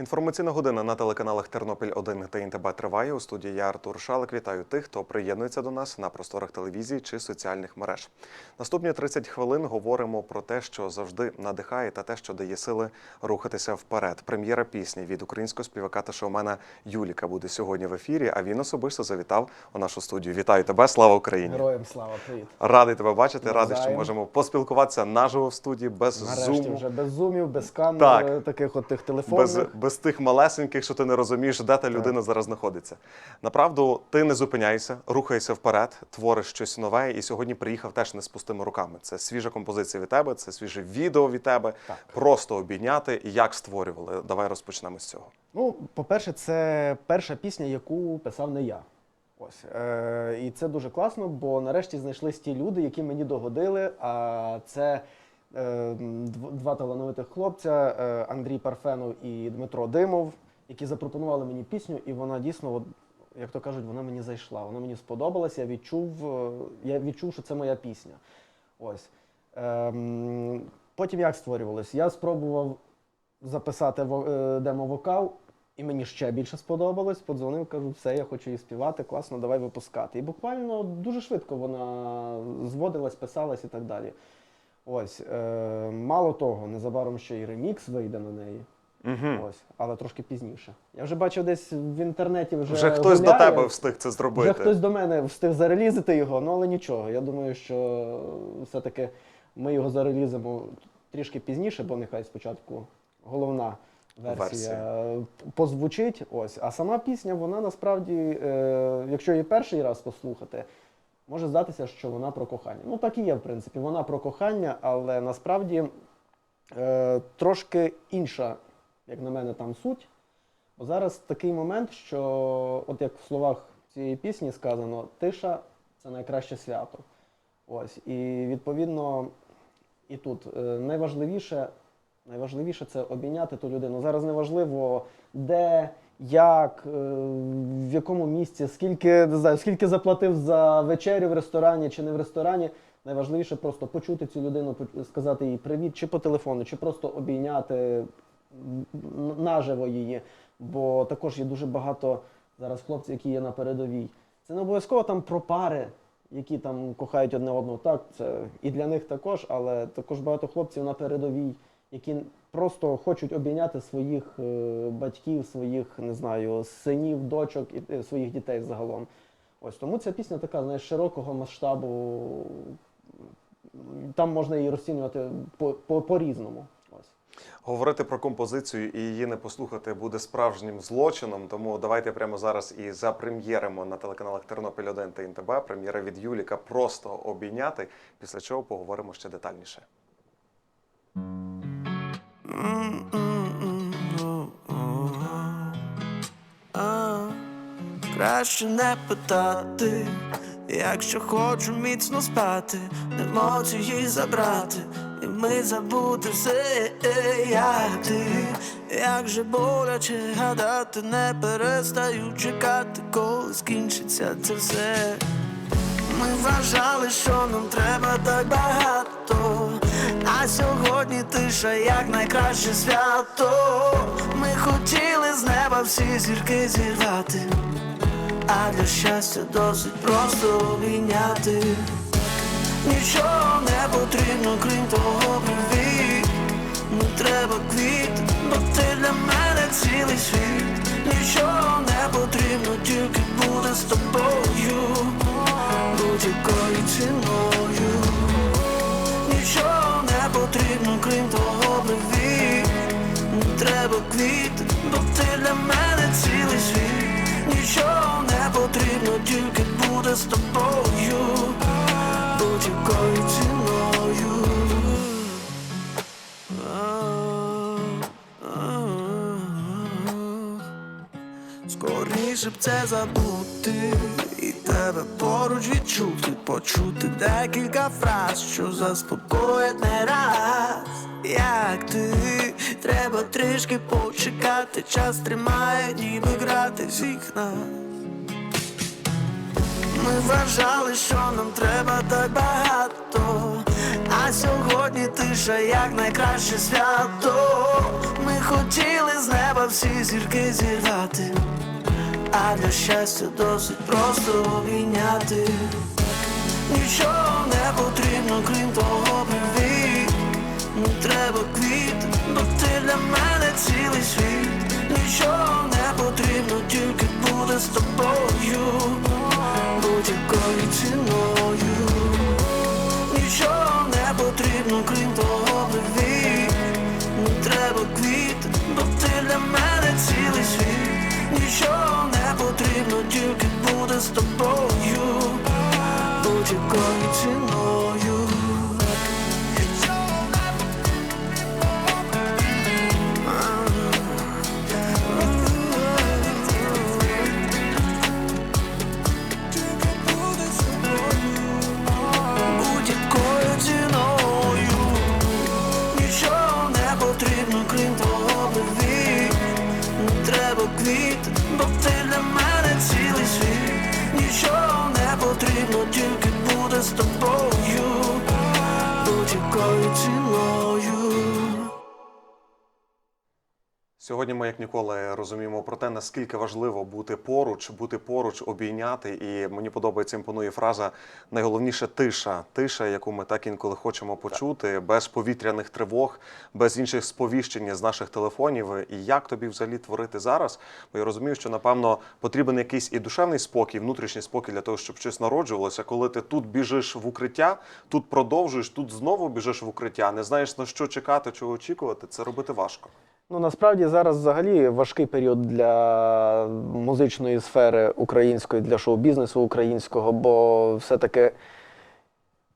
Інформаційна година на телеканалах Тернопіль 1 та ІНТБ триває. У студії я Артур Шалик. Вітаю тих, хто приєднується до нас на просторах телевізії чи соціальних мереж. Наступні 30 хвилин говоримо про те, що завжди надихає, та те, що дає сили рухатися вперед. Прем'єра пісні від українського співака та шоумена Юліка буде сьогодні в ефірі. А він особисто завітав у нашу студію. Вітаю тебе! Слава Україні! Героям слава, привіт. Радий тебе бачити, радий, що можемо поспілкуватися наживо в студії без Нарешті зуму. вже без зумів, без камер, Так. таких от тих телефонних. Без, без тих малесеньких, що ти не розумієш, де та людина зараз знаходиться. Направду, ти не зупиняйся, рухайся вперед, твориш щось нове, і сьогодні приїхав теж не з пустими руками. Це свіжа композиція від тебе, це свіже відео від тебе. Так. Просто обійняти і як створювали. Давай розпочнемо з цього. Ну, по-перше, це перша пісня, яку писав не я. Ось. Е, і це дуже класно, бо нарешті знайшлись ті люди, які мені догодили. А це два талановитих хлопця е, Андрій Парфенов і Дмитро Димов, які запропонували мені пісню, і вона дійсно, як то кажуть, вона мені зайшла. Вона мені сподобалася. Я відчув, е, я відчув, що це моя пісня. Ось. Ем, потім як створювалось? Я спробував записати во- е, демо-вокал, і мені ще більше сподобалось. Подзвонив, кажу, все, я хочу її співати, класно, давай випускати. І буквально дуже швидко вона зводилась, писалась і так далі. Ось, е, мало того, незабаром ще й ремікс вийде на неї. Угу. Ось, але трошки пізніше. Я вже бачив десь в інтернеті вже. Вже хтось до тебе встиг це зробити. Вже хтось до мене встиг зарелізити його, ну але нічого. Я думаю, що все-таки ми його зарелізимо трішки пізніше, бо нехай спочатку головна версія, позвучить. Ось. А сама пісня, вона насправді, е, якщо її перший раз послухати, може здатися, що вона про кохання. Ну так і є, в принципі. Вона про кохання, але насправді е, трошки інша, як на мене, там суть. Бо зараз такий момент, що, от як в словах цієї пісні сказано, тиша це найкраще свято. Ось. І відповідно, і тут е, найважливіше, найважливіше це обійняти ту людину. Зараз неважливо, де, як, е, в якому місці, скільки, не знаю, скільки заплатив за вечерю в ресторані чи не в ресторані. Найважливіше просто почути цю людину, сказати їй привіт, чи по телефону, чи просто обійняти наживо її. Бо також є дуже багато зараз хлопців, які є на передовій. Це не обов'язково там про пари, які там кохають одне одного. Так, це і для них також, але також багато хлопців на передовій, які просто хочуть обійняти своїх е, батьків, своїх, не знаю, синів, дочок і е, своїх дітей загалом. Ось тому ця пісня така, знаєш, широкого масштабу. Там можна її розцінювати по- по- по-різному. Ось. Говорити про композицію і її не послухати буде справжнім злочином. Тому давайте прямо зараз і запрем'єримо на телеканалах Тернопіль 1 та ІНТБ. Прем'єра від Юліка просто обійняти. Після чого поговоримо ще детальніше. Краще не питати, якщо хочу міцно спати, емоції забрати, і ми забути все, як ти, як же боляче гадати, не перестаю чекати, коли скінчиться це все. Ми вважали, що нам треба так багато. А сьогодні тиша як найкраще свято. Ми хотіли з неба всі зірки зірвати, а для щастя досить просто обійняти. Нічого не потрібно, крім того привіт. Не треба квіт, бо ти для мене цілий світ. Нічого не потрібно, тільки буде з тобою, будь-якою ціною. Нічого не потрібно, крім того привіт. Не треба квіт, бо ти для мене цілий світ. Нічого не потрібно, тільки буде з тобою, будь-якою ціною. Скоріше б це забути тебе поруч відчути, почути декілька фраз, що заспокоять не раз. Як ти, треба трішки почекати, час тримає, ніби грати всіх нас. Ми вважали, що нам треба так багато, а сьогодні ти тиша, як найкраще свято. Ми хотіли з неба всі зірки зірвати, а для щастя досить просто обійняти. Нічого не потрібно, крім того привіт. Не треба квіт, бо ти для мене цілий світ. Нічого не потрібно, тільки буде з тобою, будь-якою ціною. Нічого не потрібно, крім того привіт. Не треба квіт, бо ти для мене цілий світ. Нічого тільки буде з тобою, ціною. будь-якою ціною. Крім того привіт Не треба квіт, бо ти для мене Нічого не потрібно, тільки буде з тобою Сьогодні ми, як ніколи, розуміємо про те, наскільки важливо бути поруч, бути поруч, обійняти. І мені подобається імпонує фраза найголовніше тиша. Тиша, яку ми так інколи хочемо почути, без повітряних тривог, без інших сповіщень з наших телефонів. І як тобі взагалі творити зараз? Бо я розумію, що напевно потрібен якийсь і душевний спокій, внутрішній спокій для того, щоб щось народжувалося. Коли ти тут біжиш в укриття, тут продовжуєш, тут знову біжиш в укриття, не знаєш на що чекати, чого очікувати. Це робити важко. Ну насправді зараз взагалі важкий період для музичної сфери української, для шоу-бізнесу українського, бо все-таки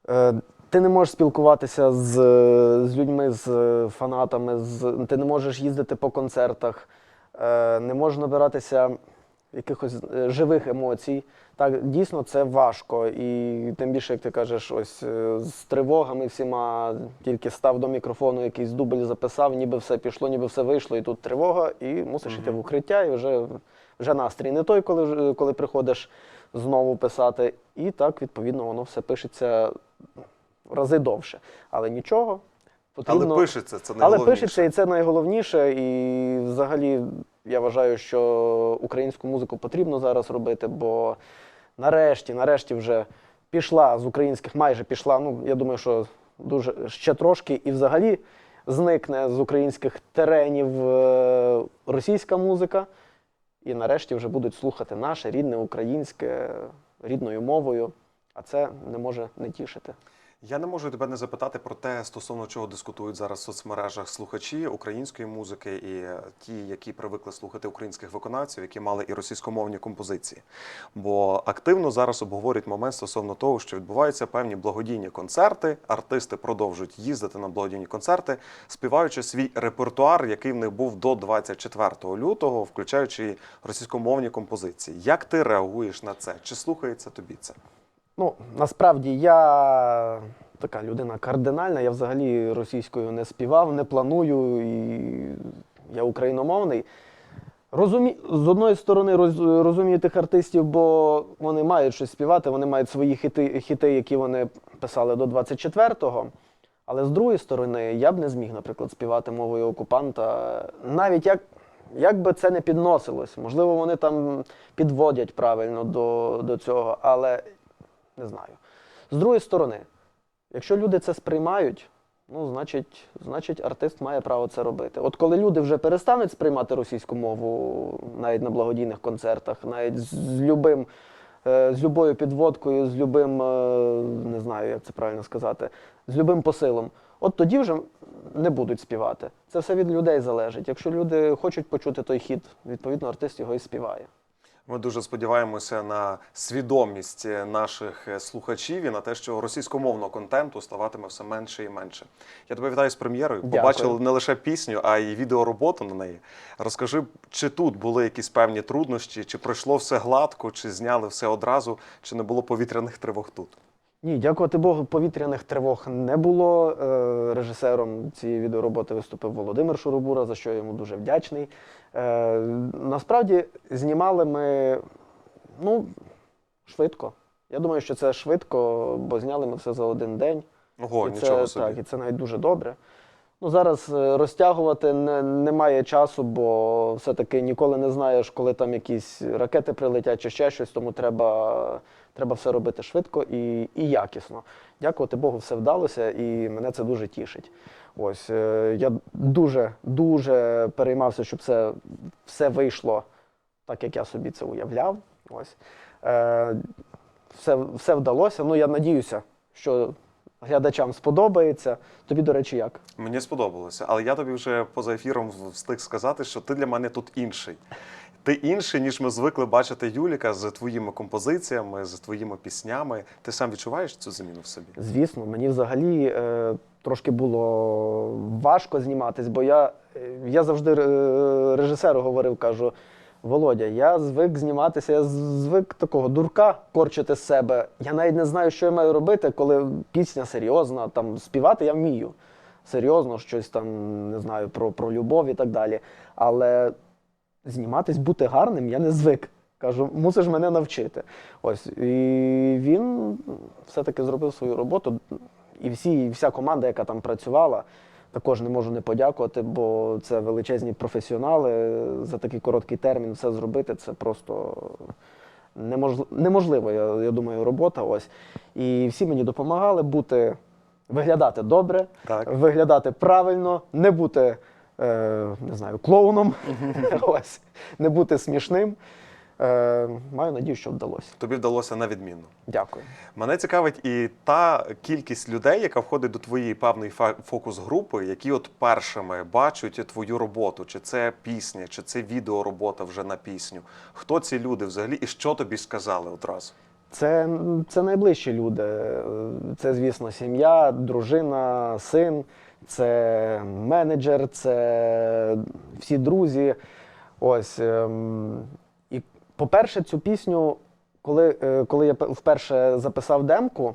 е, ти не можеш спілкуватися з, з людьми, з фанатами, з, ти не можеш їздити по концертах, е, не можеш набиратися якихось е, живих емоцій. Так, дійсно, це важко. І тим більше, як ти кажеш, ось е, з тривогами всіма тільки став до мікрофону, якийсь дубль записав, ніби все пішло, ніби все вийшло, і тут тривога, і мусиш йти в укриття, і вже, вже настрій не той, коли, коли приходиш знову писати. І так, відповідно, воно все пишеться в рази довше. Але нічого. Потрібно... Але пишеться це найголовніше. Але пишеться, і це найголовніше. І взагалі я вважаю, що українську музику потрібно зараз робити, бо нарешті, нарешті вже пішла з українських, майже пішла. Ну, я думаю, що дуже ще трошки, і взагалі зникне з українських теренів е, російська музика. І нарешті вже будуть слухати наше рідне українське рідною мовою. А це не може не тішити. Я не можу тебе не запитати про те, стосовно чого дискутують зараз в соцмережах слухачі української музики і е, ті, які привикли слухати українських виконавців, які мали і російськомовні композиції. Бо активно зараз обговорюють момент стосовно того, що відбуваються певні благодійні концерти. Артисти продовжують їздити на благодійні концерти, співаючи свій репертуар, який в них був до 24 лютого, включаючи російськомовні композиції. Як ти реагуєш на це? Чи слухається тобі це? Ну, насправді я така людина кардинальна, я взагалі російською не співав, не планую, і я україномовний. Розумі... З одної сторони роз... розумію тих артистів, бо вони мають щось співати, вони мають свої хіти, хіти які вони писали до 24-го. Але з другої сторони, я б не зміг, наприклад, співати мовою окупанта, навіть як, як би це не підносилось. Можливо, вони там підводять правильно до, до цього, але не знаю. З другої сторони, якщо люди це сприймають, ну, значить, значить, артист має право це робити. От коли люди вже перестануть сприймати російську мову навіть на благодійних концертах, навіть з, любим. е, З любою підводкою, з любим, е, не знаю, як це правильно сказати, з любим посилом. От тоді вже не будуть співати. Це все від людей залежить. Якщо люди хочуть почути той хіт, відповідно, артист його і співає. Ми дуже сподіваємося на свідомість наших слухачів і на те, що російськомовного контенту ставатиме все менше і менше. Я тебе вітаю з прем'єрою. Побачили не лише пісню, а й відеороботу на неї. Розкажи, чи тут були якісь певні труднощі, чи пройшло все гладко, чи зняли все одразу, чи не було повітряних тривог тут? Ні, дякувати Богу, повітряних тривог не було. Е, Режисером цієї відеороботи виступив Володимир Шурубура, за що я йому дуже вдячний. Е, Насправді знімали ми ну, швидко. Я думаю, що це швидко, бо зняли ми все за один день. Ого, і нічого це, собі. Так, і це навіть дуже добре. Ну, зараз е, розтягувати не, немає часу, бо все-таки ніколи не знаєш, коли там якісь ракети прилетять чи ще щось, тому треба, треба все робити швидко і, і якісно. Дякувати Богу, все вдалося, і мене це дуже тішить. Ось е, я дуже дуже переймався, щоб це все вийшло так, як я собі це уявляв. Ось. Е, все, все вдалося. Ну, я надіюся, що глядачам сподобається. Тобі, до речі, як? Мені сподобалося, але я тобі вже поза ефіром встиг сказати, що ти для мене тут інший. Ти інший, ніж ми звикли бачити Юліка з твоїми композиціями, з твоїми піснями. Ти сам відчуваєш цю заміну в собі? Звісно, мені взагалі е, трошки було важко зніматись, бо я, е, я завжди е, режисеру говорив, кажу. Володя, я звик зніматися, я звик такого дурка корчити з себе. Я навіть не знаю, що я маю робити, коли пісня серйозна, там співати я вмію. Серйозно, щось там не знаю про, про любов і так далі. Але зніматись, бути гарним я не звик. Кажу, мусиш мене навчити. Ось і він все-таки зробив свою роботу. І всі, і вся команда, яка там працювала, також не можу не подякувати, бо це величезні професіонали. За такий короткий термін все зробити це просто неможливо, неможливо я, я думаю, робота. Ось. І всі мені допомагали бути, виглядати добре, Так. виглядати правильно, не бути е, не знаю, клоуном, ось, не бути смішним. Е, маю надію, що вдалося. Тобі вдалося на відмінно. Дякую. Мене цікавить і та кількість людей, яка входить до твоєї певної фокус-групи, які от першими бачать твою роботу, чи це пісня, чи це відеоробота вже на пісню. Хто ці люди взагалі і що тобі сказали одразу? Це, це найближчі люди. Е, Це, звісно, сім'я, дружина, син, це менеджер, це всі друзі. Ось. ем, І, по-перше, цю пісню, коли, е, коли я вперше записав демку,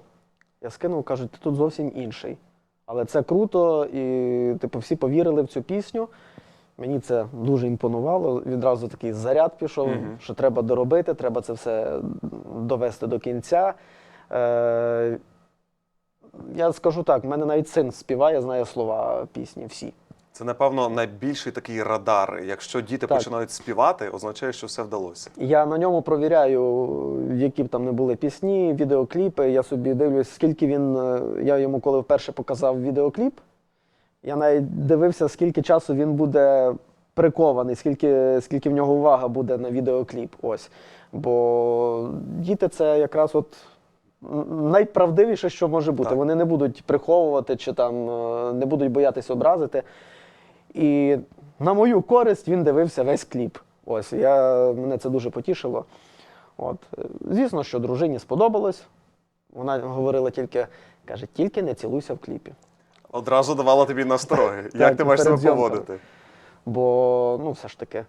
я скинув, кажуть, ти тут зовсім інший. Але це круто, і типу, всі повірили в цю пісню. Мені це дуже імпонувало. Відразу такий заряд пішов, Мгм. що треба доробити, треба це все довести до кінця. Е, я скажу так, в мене навіть син співає, знає слова пісні всі. Це, напевно, найбільший такий радар. Якщо діти Так. починають співати, означає, що все вдалося. Я на ньому провіряю, які б там не були пісні, відеокліпи. Я собі дивлюсь, скільки він. е, Я йому коли вперше показав відеокліп, я навіть дивився, скільки часу він буде прикований, скільки, скільки в нього увага буде на відеокліп. Ось. Бо діти це якраз от найправдивіше, що може бути. Так. Вони не будуть приховувати чи там е, не будуть боятися образити. І на мою користь він дивився весь кліп. Ось я, мене це дуже потішило. От. Звісно, що дружині сподобалось. Вона говорила тільки, каже, тільки не цілуйся в кліпі. Одразу давала тобі настроги. Як Так, ти маєш себе поводити? Бо ну, все ж таки,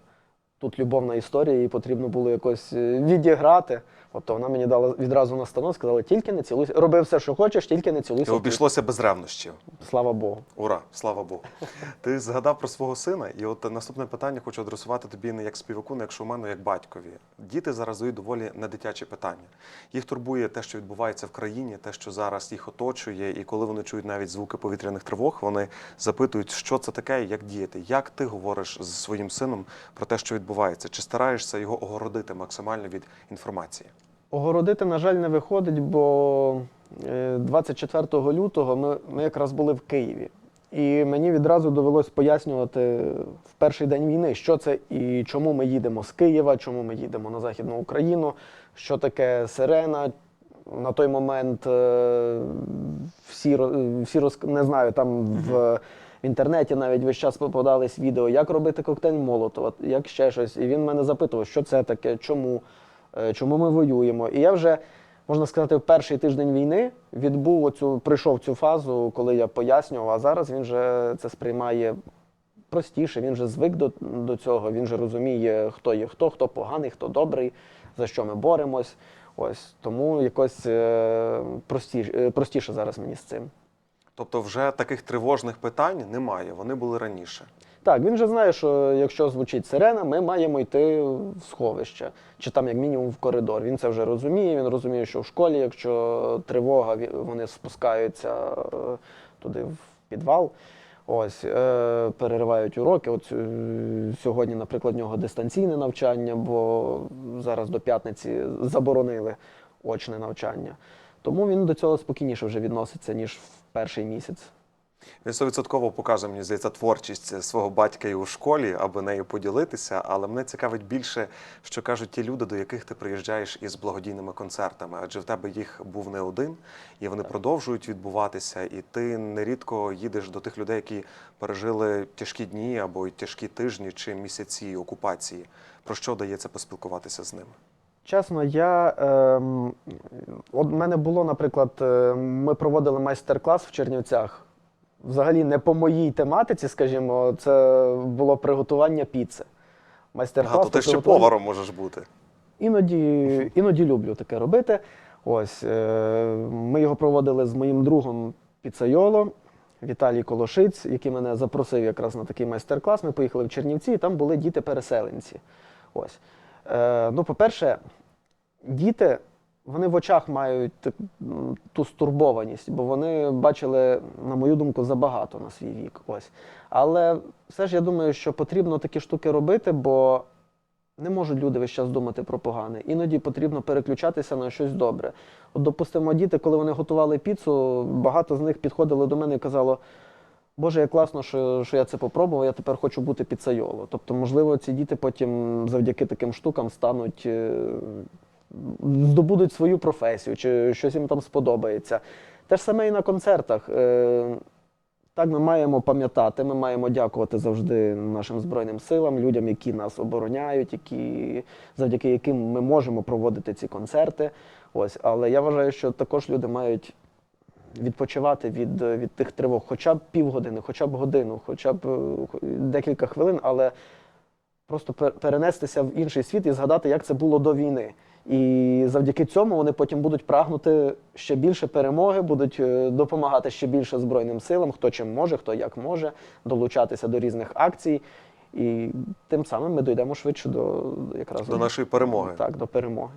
тут любовна історія, і потрібно було якось е, відіграти. От то вона мені дала відразу настанов, сказала, тільки не цілуйся. Роби все, що хочеш, тільки не І цілуйся. кліпі». обійшлося без ревнощів. Слава Богу. Ура, слава Богу. Ти згадав про свого сина, і от наступне питання хочу адресувати тобі не як співаку, не як шоумену, як батькові. Діти зараз задають доволі недитячі питання. Їх турбує те, що відбувається в країні, те, що зараз їх оточує, і коли вони чують навіть звуки повітряних тривог, вони запитують, що це таке і як діяти. Як ти говориш з своїм сином про те, що відбувається? Чи стараєшся його огородити максимально від інформації? Огородити, на жаль, не виходить, бо е, 24 лютого ми, ми якраз були в Києві. І мені відразу довелось пояснювати в перший день війни, що це і чому ми їдемо з Києва, чому ми їдемо на Західну Україну, що таке сирена. На той момент е, всі, всі роз... не знаю, там в, в інтернеті навіть весь час попадались відео, як робити коктейль Молотова, як ще щось. І він мене запитував, що це таке, чому, е, чому ми воюємо. І я вже, можна сказати, в перший тиждень війни відбув оцю, прийшов цю фазу, коли я пояснював, а зараз він вже це сприймає простіше, він вже звик до, до цього, він вже розуміє, хто є хто, хто поганий, хто добрий, за що ми боремось. Ось тому якось е, простіше, е, простіше зараз мені з цим. Тобто, вже таких тривожних питань немає. Вони були раніше. Так, він же знає, що якщо звучить сирена, ми маємо йти в сховище, чи там, як мінімум, в коридор. Він це вже розуміє. Він розуміє, що в школі, якщо тривога, вони спускаються е, туди в підвал. Ось, е, переривають уроки. От е, сьогодні, наприклад, в нього дистанційне навчання, бо зараз до п'ятниці заборонили очне навчання. Тому він до цього спокійніше вже відноситься, ніж в перший місяць. Він стовідсотково покаже, мені здається, творчість свого батька і у школі, аби нею поділитися. Але мене цікавить більше, що кажуть ті люди, до яких ти приїжджаєш із благодійними концертами. Адже в тебе їх був не один, і вони продовжують відбуватися. І ти нерідко їдеш до тих людей, які пережили тяжкі дні або тяжкі тижні чи місяці окупації. Про що дається поспілкуватися з ними? Чесно, я ем, от мене було, наприклад, е, ми проводили майстер-клас в Чернівцях. Взагалі не по моїй тематиці, скажімо, це було приготування піци. Майстер-клас. Ага, то ти ще поваром можеш бути. Іноді, іноді люблю таке робити. Ось е, ми його проводили з моїм другом Піцайоло, Віталій Колошиць, який мене запросив якраз на такий майстер-клас. Ми поїхали в Чернівці, і там були діти-переселенці. Ось. Е, ну, по-перше, діти. Вони в очах мають так- ту стурбованість, бо вони бачили, на мою думку, забагато на свій вік. Ось. Але все ж я думаю, що потрібно такі штуки робити, бо не можуть люди весь час думати про погане. Іноді потрібно переключатися на щось добре. От, допустимо, діти, коли вони готували піцу, багато з них підходили до мене і казало. Боже, як класно, що, що я це попробував, я тепер хочу бути піцайоло. Тобто, можливо, ці діти потім завдяки таким штукам стануть, е, здобудуть свою професію, чи щось їм там сподобається. Те ж саме і на концертах. Е, Так, ми маємо пам'ятати, ми маємо дякувати завжди нашим Збройним силам, людям, які нас обороняють, які, завдяки яким ми можемо проводити ці концерти. Ось. Але я вважаю, що також люди мають відпочивати від, від тих тривог, хоча б півгодини, хоча б годину, хоча б е, декілька хвилин, але просто перенестися в інший світ і згадати, як це було до війни. І завдяки цьому вони потім будуть прагнути ще більше перемоги, будуть е, допомагати ще більше Збройним силам, хто чим може, хто як може, долучатися до різних акцій. І тим самим ми дійдемо швидше до якраз До нашої перемоги. Так, до перемоги.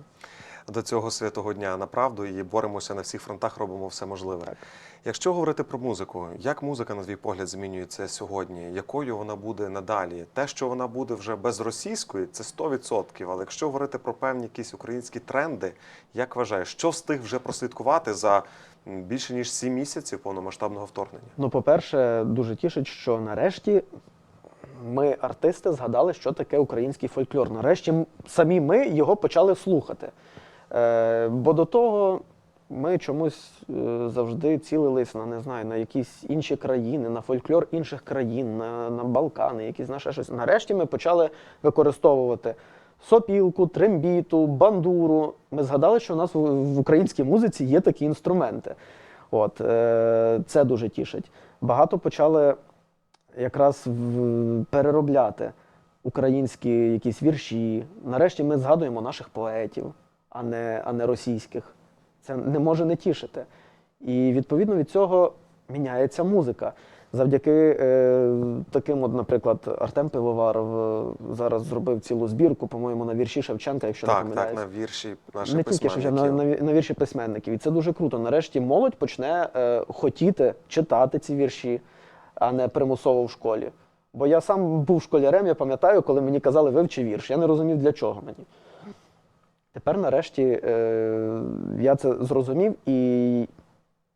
До цього святого дня направду і боремося на всіх фронтах, робимо все можливе. Так. Якщо говорити про музику, як музика, на твій погляд, змінюється сьогодні? Якою вона буде надалі? Те, що вона буде вже без російської, це 100%. Але якщо говорити про певні якісь українські тренди, як вважаєш, що встиг вже прослідкувати за більше ніж 7 місяців повномасштабного вторгнення? Ну, по-перше, дуже тішить, що нарешті ми, артисти, згадали, що таке український фольклор. Нарешті самі ми його почали слухати. Е, бо до того ми чомусь е, завжди цілились на не знаю, на якісь інші країни, на фольклор інших країн, на, на Балкани, якісь на ще щось. Нарешті ми почали використовувати сопілку, трембіту, бандуру. Ми згадали, що у нас в, українській музиці є такі інструменти. От, е, це дуже тішить. Багато почали якраз переробляти українські якісь вірші. Нарешті ми згадуємо наших поетів, а не, а не російських. Це не може не тішити. І відповідно від цього міняється музика. Завдяки е, таким, от, наприклад, Артем Пивоваров е, зараз зробив цілу збірку, по-моєму, на вірші Шевченка, якщо не Так, помиляюсь так, на вірші наших не тільки Шевченка, на, на, на вірші письменників. І це дуже круто. Нарешті молодь почне е, хотіти читати ці вірші, а не примусово в школі. Бо я сам був школярем, я пам'ятаю, коли мені казали вивчи вірш. Я не розумів, для чого мені. Тепер, нарешті, е, я це зрозумів і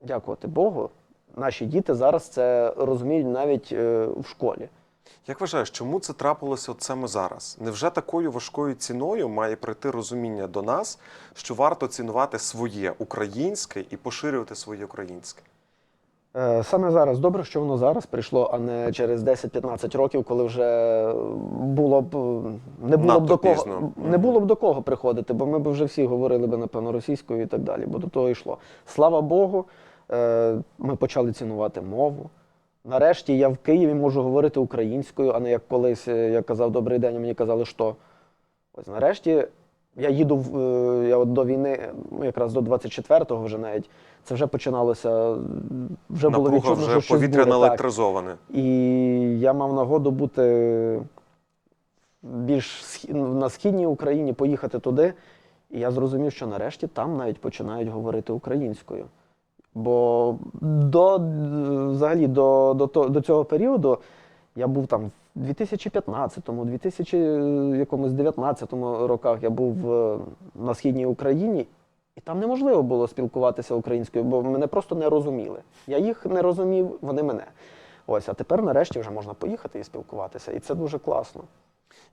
дякувати Богу, наші діти зараз це розуміють навіть е, в школі. Як вважаєш, чому це трапилося от саме зараз? Невже такою важкою ціною має прийти розуміння до нас, що варто цінувати своє українське і поширювати своє українське? Е, Саме зараз добре, що воно зараз прийшло, а не через 10-15 років, коли вже було б не було Надто б до кого пізно. не було б до кого приходити, бо ми б вже всі говорили б напевно російською і так далі. Бо до того йшло. Слава Богу, е, ми почали цінувати мову. Нарешті я в Києві можу говорити українською, а не як колись е, я казав добрий день, а мені казали, що. Ось нарешті я їду е, я от до війни, ну якраз до 24-го вже навіть це вже починалося, вже було Напруга відчутно, вже що щось повітря буде, так. наелектризоване. І я мав нагоду бути більш на східній Україні, поїхати туди. І я зрозумів, що нарешті там навіть починають говорити українською. Бо до, взагалі до, до, до цього періоду я був там в 2015-му, 2019 роках я був е, на східній Україні, і там неможливо було спілкуватися українською, бо мене просто не розуміли. Я їх не розумів, вони мене. Ось, а тепер нарешті вже можна поїхати і спілкуватися, і це дуже класно.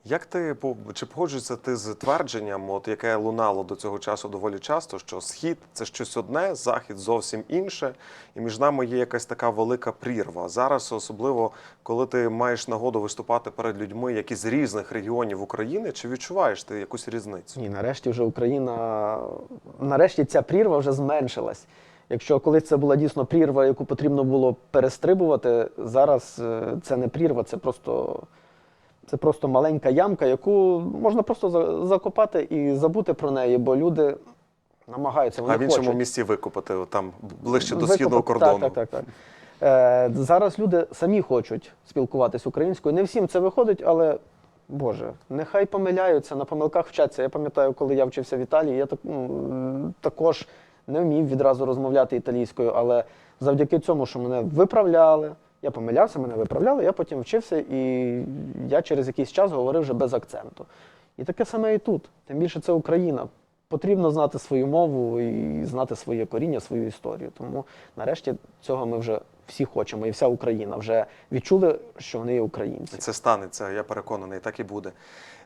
Як ти чи погоджуєшся ти з твердженням, от яке лунало до цього часу доволі часто, що схід це щось одне, захід зовсім інше, і між нами є якась така велика прірва. Зараз, особливо коли ти маєш нагоду виступати перед людьми, які з різних регіонів України, чи відчуваєш ти якусь різницю? Ні, нарешті вже Україна, нарешті ця прірва вже зменшилась. Якщо колись це була дійсно прірва, яку потрібно було перестрибувати, зараз е, це не прірва, це просто, це просто маленька ямка, яку можна просто закопати і забути про неї, бо люди намагаються, вони а в іншому хочуть. місці викопати там ближче до Викопати- східного кордону. Так, так, так. так. Е, зараз люди самі хочуть спілкуватись українською. Не всім це виходить, але Боже, нехай помиляються, на помилках вчаться. Я пам'ятаю, коли я вчився в Італії, я так, також не вмів відразу розмовляти італійською, але завдяки цьому, що мене виправляли, я помилявся, мене виправляли, я потім вчився, і я через якийсь час говорив вже без акценту. І таке саме і тут. Тим більше це Україна. Потрібно знати свою мову і знати своє коріння, свою історію. Тому нарешті цього ми вже всі хочемо, і вся Україна вже відчули, що вони є українці. Це станеться, я переконаний, так і буде.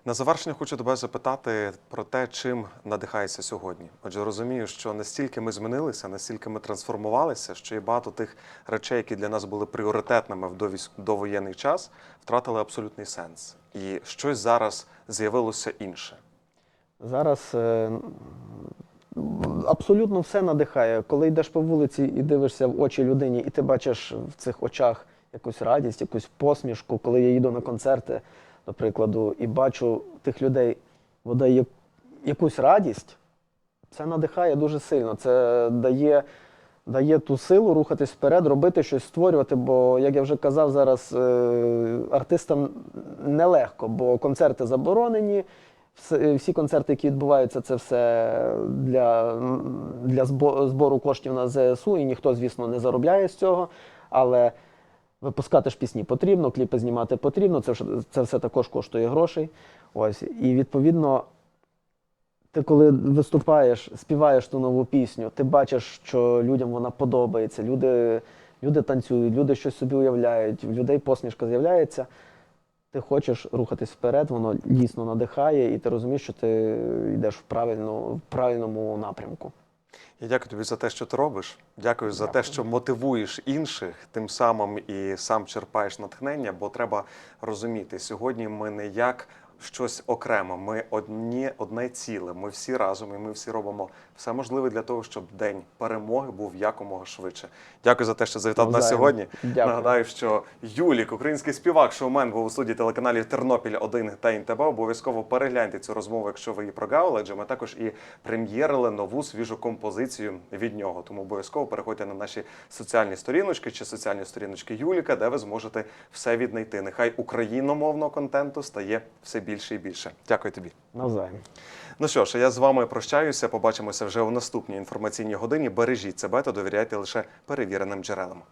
На завершення хочу тебе запитати про те, чим надихаєшся сьогодні. Отже, розумію, що настільки ми змінилися, настільки ми трансформувалися, що і багато тих речей, які для нас були пріоритетними в довоєнний час, втратили абсолютний сенс. І щось зараз з'явилося інше. Зараз е, абсолютно все надихає. Коли йдеш по вулиці і дивишся в очі людині, і ти бачиш в цих очах якусь радість, якусь посмішку, коли я їду на концерти, до прикладу, і бачу тих людей, вода якусь радість, це надихає дуже сильно. Це дає, дає ту силу рухатись вперед, робити щось, створювати. Бо, як я вже казав, зараз е, артистам нелегко, бо концерти заборонені. Всі концерти, які відбуваються, це все для, для збору коштів на ЗСУ, і ніхто, звісно, не заробляє з цього. Але випускати ж пісні потрібно, кліпи знімати потрібно, це, це все також коштує грошей. Ось. І відповідно, ти коли виступаєш, співаєш ту нову пісню, ти бачиш, що людям вона подобається. Люди, люди танцюють, люди щось собі уявляють, в людей посмішка з'являється. Ти хочеш рухатись вперед, воно дійсно надихає, і ти розумієш, що ти йдеш в, правильну, в правильному напрямку. Я дякую тобі за те, що ти робиш. Дякую за те, що мотивуєш інших, тим самим і сам черпаєш натхнення, бо треба розуміти, сьогодні ми не як щось окремо, ми одні, одне ціле. Ми всі разом і ми всі робимо все можливе для того, щоб день перемоги був якомога швидше. Дякую за те, що завітав нас сьогодні. Дякую. Нагадаю, що Юлік, український співак, шоумен, був у студії телеканалів Тернопіль 1 та ІНТБ. Обов'язково перегляньте цю розмову, якщо ви її прогавили, адже ми також і прем'єрили нову свіжу композицію від нього. Тому обов'язково переходьте на наші соціальні сторіночки чи соціальні сторіночки Юліка, де ви зможете все віднайти. Нехай україномовного контенту стає все більше і більше. Дякую тобі. Навзаєм. Ну що ж, я з вами прощаюся. Побачимося вже у наступній інформаційній годині. Бережіть себе та довіряйте лише перевіреним джерелам.